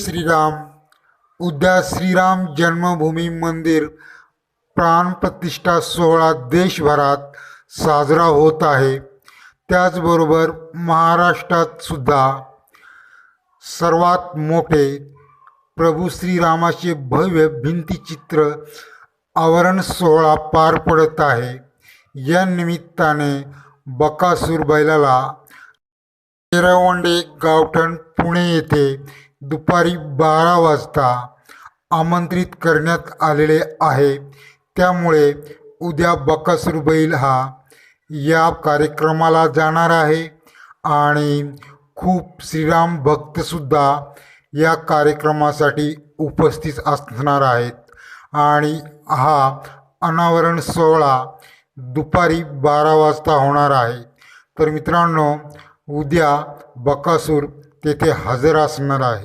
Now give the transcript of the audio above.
श्रीराम उद्या श्रीराम जन्मभूमी मंदिर प्राणप्रतिष्ठा सोहळा देशभरात साजरा होत आहे. त्याचबरोबर महाराष्ट्रात सुद्धा सर्वात मोठे प्रभू श्रीरामाचे भव्य भिंतीचित्र आवरण सोहळा पार पडत आहे. या निमित्ताने बकासूर बैलाला येरवंडे गावठण पुणे येथे दुपारी बारा वाजता आमंत्रित करण्यात आलेले आहे. त्यामुळे उद्या बकासूर बैल हा या कार्यक्रमाला जाणार आहे आणि खूप श्रीराम भक्तसुद्धा या कार्यक्रमासाठी उपस्थित असणार आहेत. आणि हा अनावरण सोहळा दुपारी बारा वाजता होणार आहे. तर मित्रांनो उद्या बकासूर तेथे हजर असणार आहे.